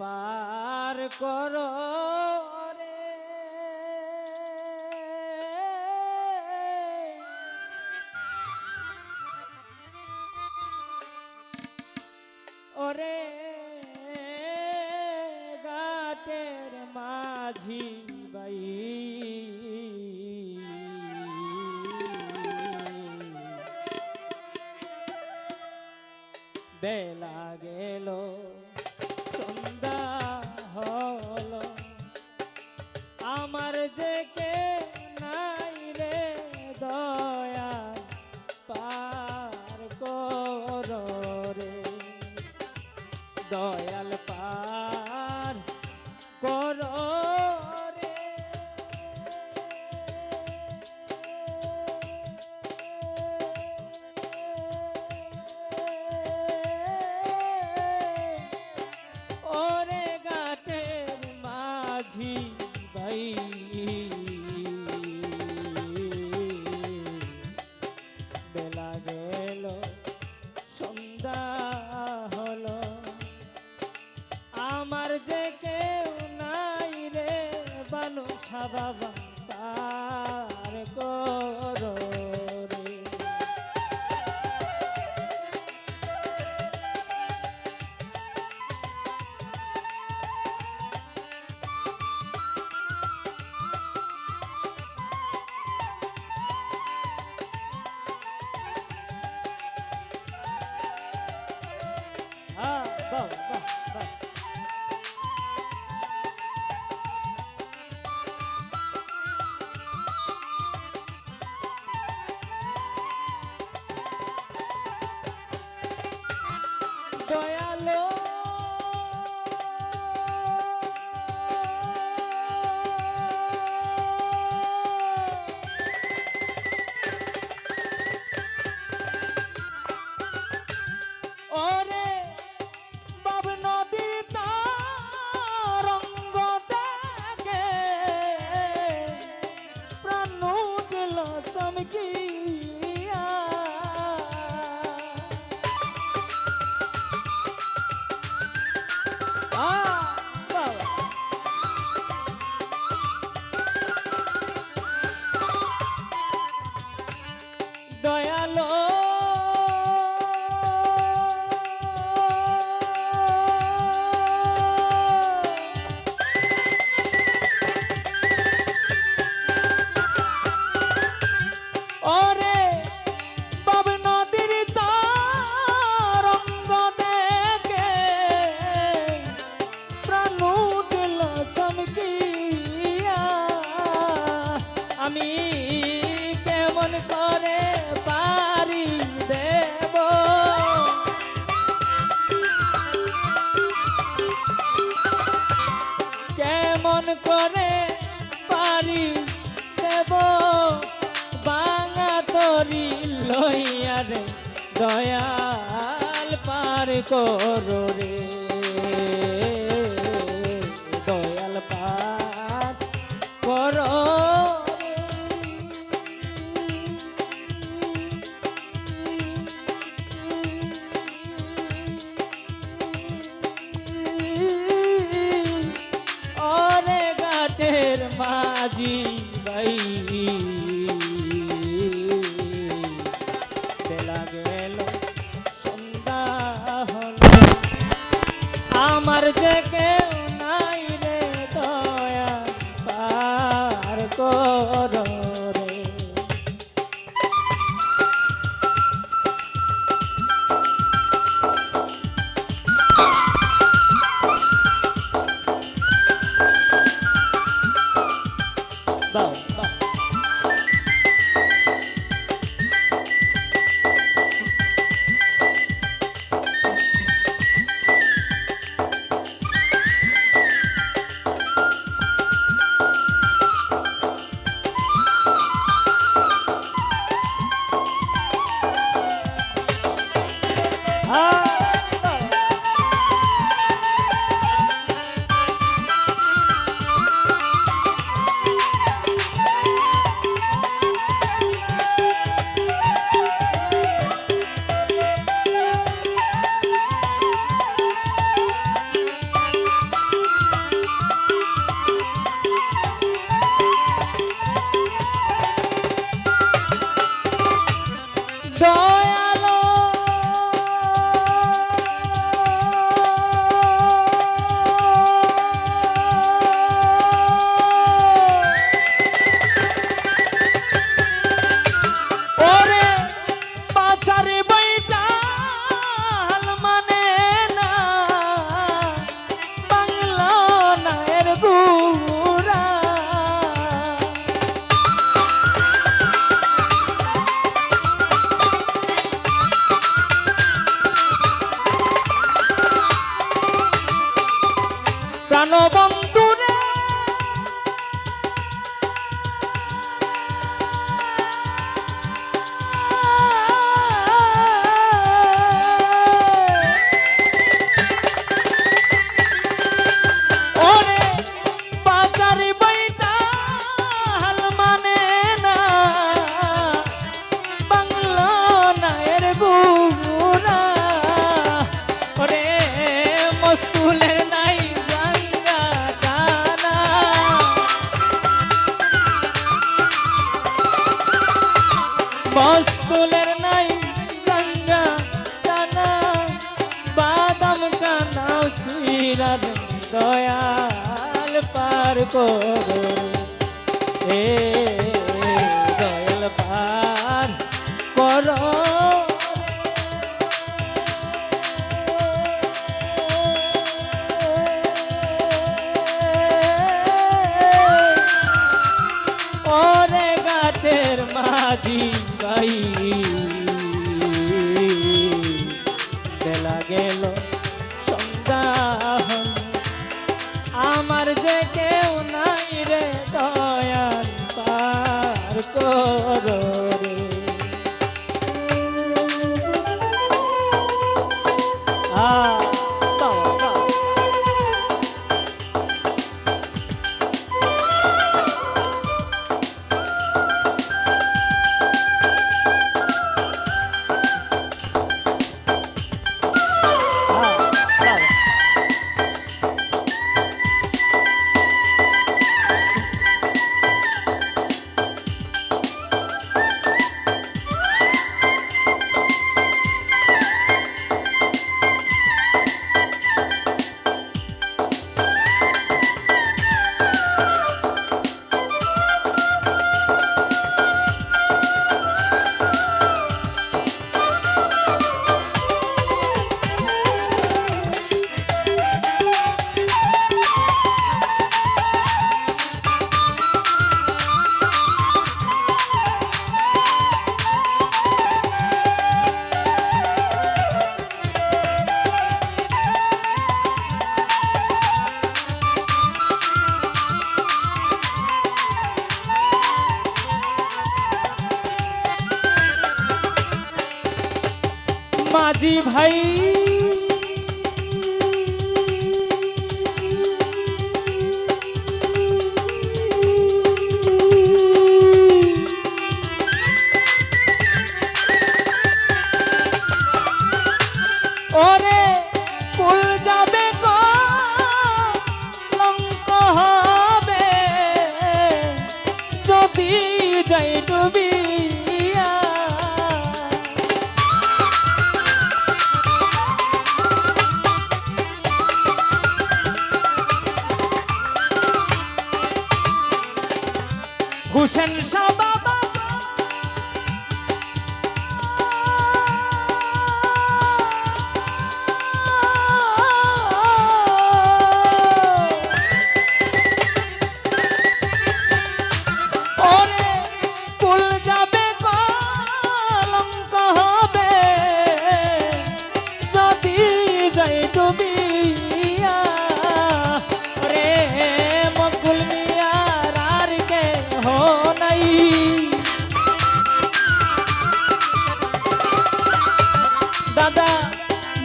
পার করো রে। ওরে গাটের মাঝি বাই। বেলা সাথী দয়াল পার করো রে। দয়াল পার করো মাঝি বস্তুলের নাই গঙ্গা টানা বাদাম কানাও চিরার দয়াল পার করো। I'm মাঝি ভাই। ওরে হুসেন সাবা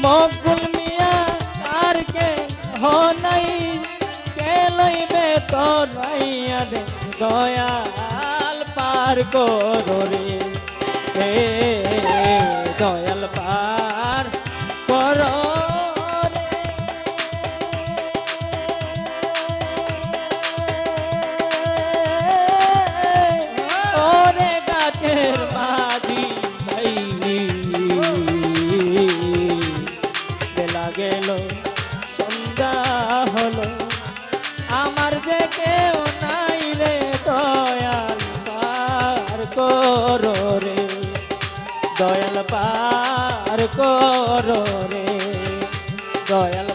মকবুল মিয়া আর কে হো নাই। কে লইবে তোর দয়াল পার করো রে করে দয়াল পার করে দয়াল